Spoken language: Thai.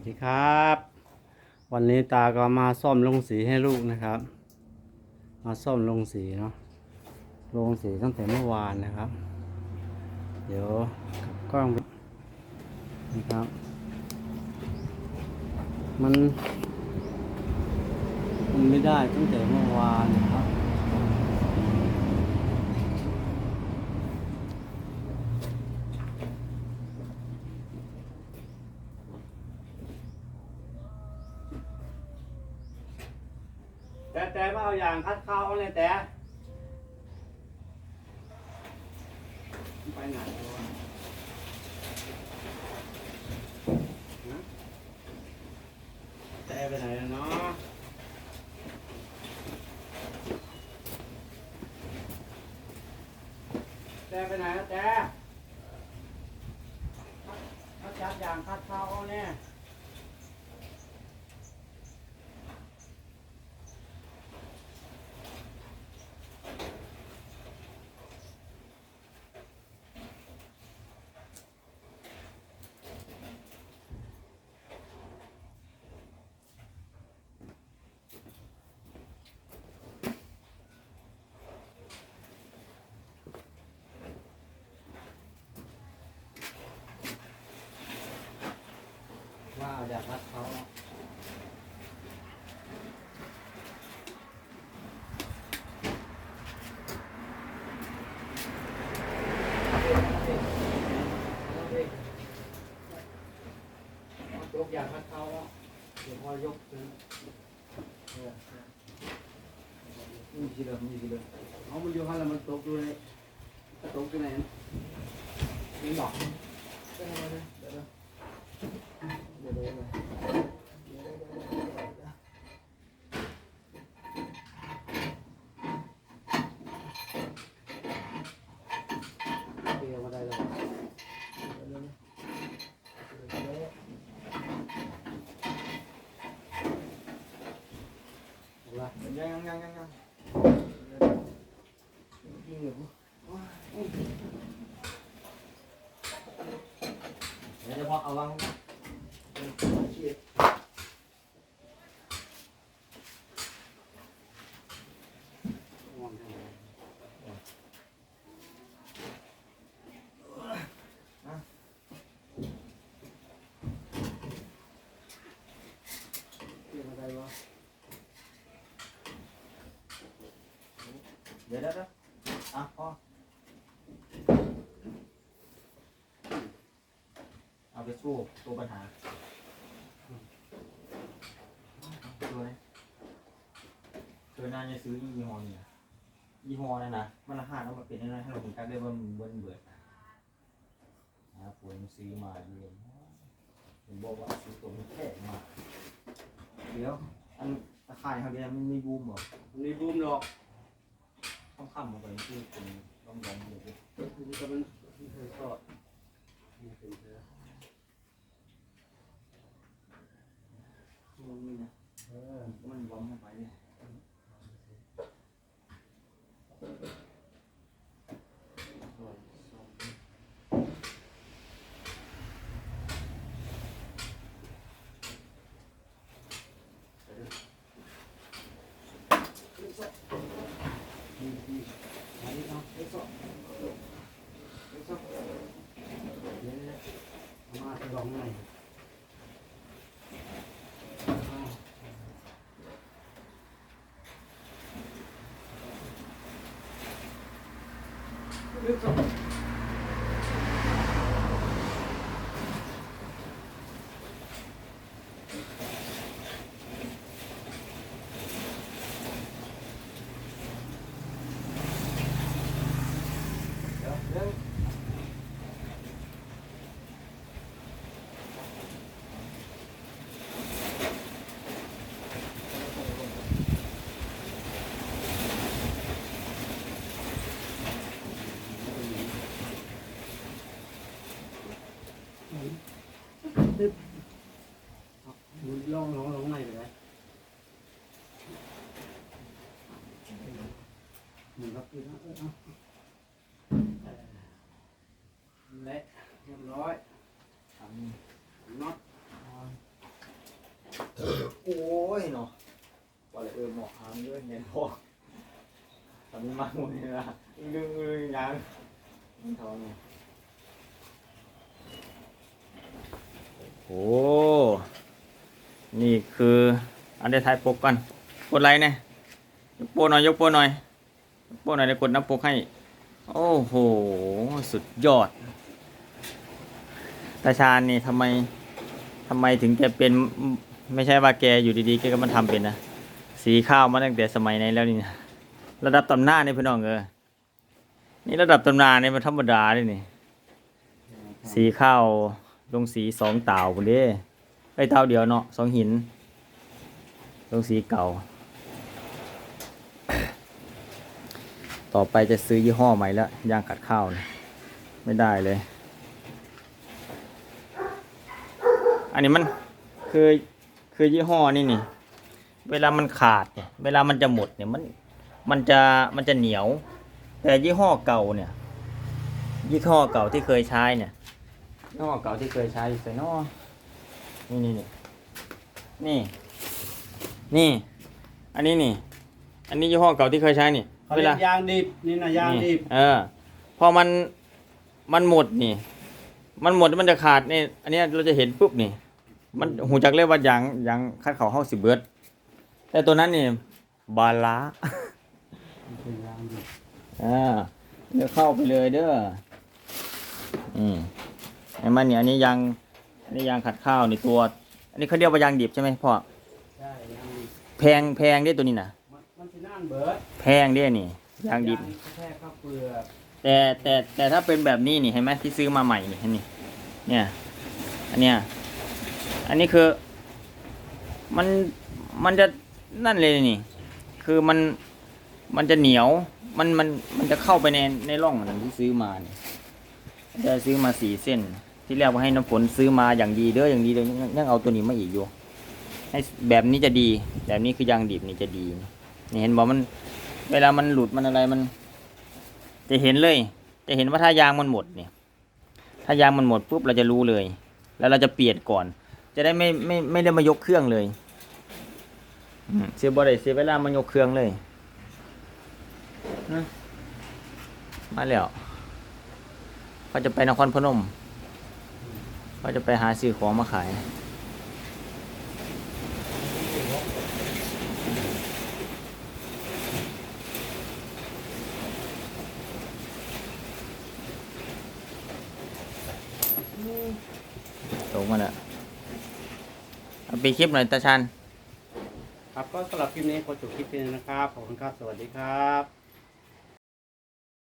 วัสดีครับ วันนี้ตาก็มาซ่อมลงสีให้ลูกนะครับ มาซ่อมลงสีเนาะลงสีตั้งแต่เมื่อวานนะครับ เดี๋ยวกับกล้องนะครับ มันมันไม่ได้ตั้งแต่เมื่อวานนะครับ แต่แต่มาเอาอย่างคัดข้าวเขาเลยแต่ไปไหนวะฮะแต่ไปไหนแล้วเนาะแต่ไปไหนแล้วแต่เขาจับอย่างคัดข้าวเขาเนี่ย ว่าอยากรักเขายกอยากรักเขาเดี๋ยวพอยกขึ้นมีสิเลยมีสิเลยเอามันอยู่ข้างแล้วมันตกด้วยตกที่ไหนนี่บอกเดี๋ยวเดี๋ยว เดี๋ยวเดี๋ยวเดี๋ยวเดี๋ยวมาได้แล้ว ยังยังยังยังยังยิงเหรอเดี๋ยวพอเอาวาง เดี๋ยวเดี๋ยวอะพอเอาไปสู้ตัวปัญหาตัวนี้ตัวน่าจะซื้อยี่ห้อนี้นะยี่ห้อนั่นนะมันราคาแล้วมันเป็นยังไงให้เราถึงกันได้ว่ามันเบิ้ลเบิดนะผมซื้อมาเยอะผมบอกว่าซื้อตัวมันแพงมากเดี๋ยวอันราคาเขาเดียมันมีบูมหรอนี่บูมดอก ต้องข้ามมาไปที่คุณต้องยอมเลยนี่ก็มันเคยทอดนี่เป็นเสือมันมีนะเออมันวอมเข้าไปเนี่ย ส่วนสอง นี่ที่อันนี้เนาะเอ็กซ์ เดี๋ยว ๆมาลองห หนึ่งรับพี่นะเละเรียบร้อยทำน็อตโอ้ยเนาะว่าเลยเออหมอกหางด้วยเห็นพอทำมาหมดเลยนะดึงดึงยังมันทองเนี่ยโอ้ นี่คือ อันเดอร์ไทยปกกัอนกดไลค์เนี่ยยกโปหน่อย ยกโปหน่อย โปรหน่อยเดี๋ยวกดน้ำปกให้ โอ้โห สุดยอด ตาชาญนี่ทำไมทำไมถึงแกเป็นไม่ใช่ว่าแกอยู่ดีๆแกก็มาทำเป็นนะ สีข้าวมาตั้งแต่สมัยไหนแล้วนี่นะระดับตำนานนี่พี่น้องเออนี่ระดับตำนานนี่มันธรรมดาเลยนี่สีข้าวลงสีสองเต่าคนเด้ไอ้เต่าเดียวเนาะสองหิน ลงสีเก่า ต่อไปจะซื้อยี่ห้อใหม่แล้วยางขัดข้าวนะไม่ได้เลย อันนี้มันคือคือยี่ห้อนี่นี่ เวลามันขาดเนี่ย เวลามันจะหมดเนี่ยมันมันจะมันจะเหนียว แต่ยี่ห้อเก่าเนี่ย ยี่ห้อเก่าที่เคยใช้เนี่ยยี่ห้อเก่าที่เคยใช้ใส่นอนี่นี่นี่นี่ นี่ อันนี้นี่ อันนี้ยี่ห้อเก่าที่เคยใช้นี่ เขาเรียกยางดิบนี่นะยางดิบ เออ พอมันมันหมดนี่ มันหมดมันจะขาดนี่อันเนี้ยเราจะเห็นปุ๊บนี่ มันหูจักเลยว่ายางยางคัดเขาเข้าสิเบิด แต่ตัวนั้นนี่ บาลาเป็นยางดิบอ่าเดี๋ยวเข้าไปเลยเด้ออืมไอ้มันเนี่ยอันนี้ยางอันนี้ยางขัดข้าวนี่ตัว อันนี้เขาเรียกว่ายางดิบใช่ไหมพ่อใช่ยางดิบแพงแพงได้ตัวนี้นะ มันมันสิน่านเบิดแพงได้นี่ยางดิบ แค่ข้าวเปลือกแต่แต่แต่ถ้าเป็นแบบนี้นี่เห็นไหมที่ซื้อมาใหม่นี่เห็นนี่เนี่ย อันเนี้ยอันนี้คือ มันมันจะนั่นเลยนี่ คือมันมันจะเหนียว มันมันมันจะเข้าไปในในร่องอันนั้นที่ซื้อมาเนี่ยจะซื้อมาสี่เส้น ที่แรกว่าให้น้ำฝนซื้อมาอย่างดีเด้ออย่างดีเลยยังยังเอาตัวนี้มาอีกอยู่ให้แบบนี้จะดี แบบนี้คือยางดิบนี่จะดี นี่เห็นบอกมัน เวลามันหลุดมันอะไรมัน จะเห็นเลย จะเห็นว่าถ้ายางมันหมดเนี่ย ถ้ายางมันหมดปุ๊บเราจะรู้เลย แล้วเราจะเปลี่ยนก่อน จะได้ไม่ไม่ไม่ได้มายกเครื่องเลยเสียบ่ได้เสียเวลามายกเครื่องเลยนะมาแล้วเขาจะไปนครพนมเขาจะไปหาซื้อของมาขาย ตก มาแล้วเอาปีคลิปหน่อยตาชัน ครับก็สำหรับคลิปนี้ขอจบคลิปนี้นะครับ ขอบคุณครับ สวัสดีครับ